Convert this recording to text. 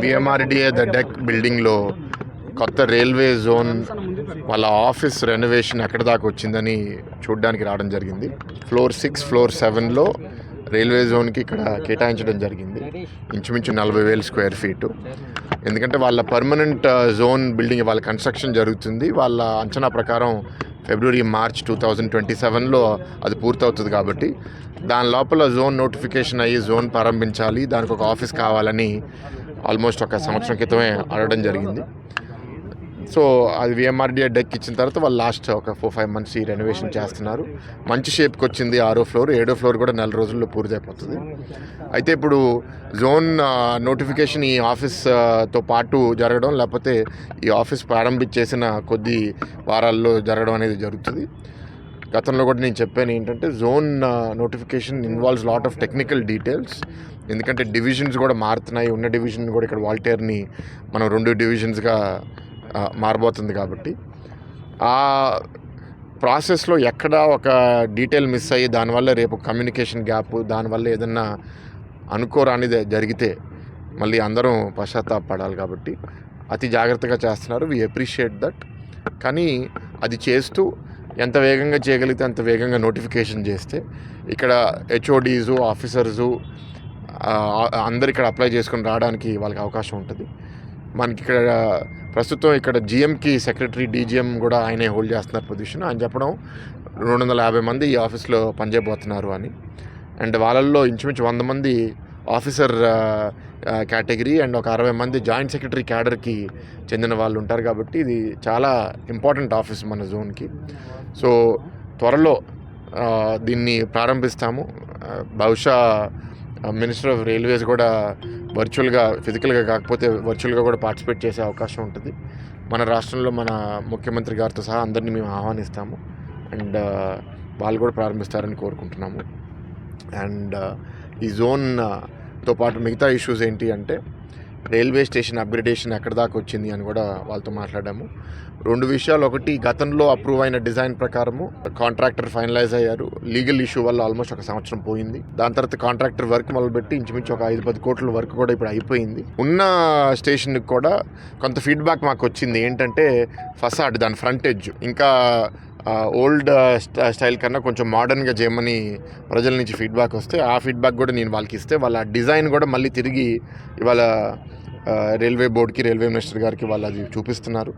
BMRDA the deck బిల్డింగ్లో కొత్త railway zone వాళ్ళ ఆఫీస్ రెనోవేషన్ ఎక్కడి దాకా వచ్చిందని చూడడానికి రావడం జరిగింది. ఫ్లోర్ సిక్స్ ఫ్లోర్ సెవెన్లో రైల్వే జోన్కి ఇక్కడ కేటాయించడం జరిగింది. ఇంచుమించు నలభై వేల స్క్వేర్ ఫీటు ఎందుకంటే వాళ్ళ పర్మనెంట్ జోన్ బిల్డింగ్ వాళ్ళ కన్స్ట్రక్షన్ జరుగుతుంది. వాళ్ళ అంచనా ప్రకారం February March two thousand twenty సెవెన్లో అది పూర్తవుతుంది కాబట్టి దాని లోపల జోన్ నోటిఫికేషన్ అయ్యి జోన్ ప్రారంభించాలి. దానికి ఒక ఆఫీస్ కావాలని ఆల్మోస్ట్ ఒక సంవత్సరం క్రితమే ఆడడం జరిగింది. సో అది విఎంఆర్డిఏ డెక్ ఇచ్చిన తర్వాత వాళ్ళు లాస్ట్ ఒక ఫోర్ ఫైవ్ మంత్స్ ఈ రెనోవేషన్ చేస్తున్నారు. మంచి షేప్కి వచ్చింది ఆరో ఫ్లోర్ ఏడో ఫ్లోర్ కూడా నెల రోజుల్లో పూర్తయిపోతుంది. అయితే ఇప్పుడు జోన్ నోటిఫికేషన్ ఈ ఆఫీస్తో పాటు జరగడం లేకపోతే ఈ ఆఫీస్ ప్రారంభించేసిన కొద్ది వారాల్లో జరగడం అనేది జరుగుతుంది. గతంలో కూడా నేను చెప్పాను ఏంటంటే zone notification involves lot of technical details ఎందుకంటే డివిజన్స్ కూడా మారుతున్నాయి. ఉన్న డివిజన్ కూడా ఇక్కడ వాల్టేర్ని మనం రెండు డివిజన్స్గా మారబోతుంది కాబట్టి. ఆ ప్రాసెస్లో ఎక్కడ ఒక డీటెయిల్ మిస్ అయ్యి దానివల్ల రేపు కమ్యూనికేషన్ గ్యాప్ దానివల్ల ఏదన్నా అనుకోరానిది జరిగితే మళ్ళీ అందరం పశ్చాత్తాపడాలి కాబట్టి అతి జాగ్రత్తగా చేస్తున్నారు. వి అప్రిషియేట్ దట్ కానీ అది చేస్తూ ఎంత వేగంగా చేయగలిగితే అంత వేగంగా నోటిఫికేషన్ చేస్తే ఇక్కడ హెచ్ఓడీసు ఆఫీసర్సు అందరు ఇక్కడ అప్లై చేసుకొని రావడానికి వాళ్ళకి అవకాశం ఉంటుంది. మనకి ఇక్కడ ప్రస్తుతం ఇక్కడ జిఎంకి సెక్రటరీ డీజీఎం కూడా ఆయనే హోల్డ్ చేస్తున్నారు పొజిషన్. ఆయన చెప్పడం రెండు వందల యాభై మంది ఈ ఆఫీస్లో పనిచేయబోతున్నారు అని. అండ్ వాళ్ళల్లో ఇంచుమించు వంద మంది ఆఫీసర్ కేటగిరీ అండ్ ఒక అరవై మంది జాయింట్ సెక్రటరీ క్యాడర్కి చెందిన వాళ్ళు ఉంటారు కాబట్టి ఇది చాలా ఇంపార్టెంట్ ఆఫీస్ మన జోన్కి. సో త్వరలో దీన్ని ప్రారంభిస్తాము. బహుశా మినిస్టర్ ఆఫ్ రైల్వేస్ కూడా వర్చువల్గా ఫిజికల్గా కాకపోతే వర్చువల్గా కూడా పార్టిసిపేట్ చేసే అవకాశం ఉంటుంది. మన రాష్ట్రంలో మన ముఖ్యమంత్రి గారితో సహా అందరినీ మేము ఆహ్వానిస్తాము. అండ్ వాళ్ళు కూడా ప్రారంభిస్తారని కోరుకుంటున్నాము. అండ్ ఈ జోన్తో పాటు మిగతా ఇష్యూస్ ఏంటి అంటే రైల్వే స్టేషన్ అప్గ్రేడేషన్ ఎక్కడి దాకా వచ్చింది అని కూడా వాళ్ళతో మాట్లాడాము. రెండు విషయాలు. ఒకటి గతంలో అప్రూవ్ అయిన డిజైన్ ప్రకారము కాంట్రాక్టర్ ఫైనలైజ్ అయ్యారు. లీగల్ ఇష్యూ వల్ల ఆల్మోస్ట్ ఒక సంవత్సరం పోయింది. దాని తర్వాత కాంట్రాక్టర్ వర్క్ మొదలుపెట్టి ఇంచుమించు ఒక ఐదు పది కోట్ల వర్క్ కూడా ఇప్పుడు అయిపోయింది. ఉన్న స్టేషన్కి కూడా కొంత ఫీడ్బ్యాక్ మాకు వచ్చింది. ఏంటంటే ఫసాడ్ దాని ఫ్రంటేజ్ ఇంకా ఓల్డ్ స్టైల్ కన్నా కొంచెం మోడర్న్గా చేయమని ప్రజల నుంచి ఫీడ్బ్యాక్ వస్తే ఆ ఫీడ్బ్యాక్ కూడా నేను వాళ్ళకి ఇస్తే వాళ్ళ డిజైన్ కూడా మళ్ళీ తిరిగి ఇవాళ రైల్వే బోర్డ్కి రైల్వే మినిస్టర్ గారికి వాళ్ళు అది చూపిస్తున్నారు.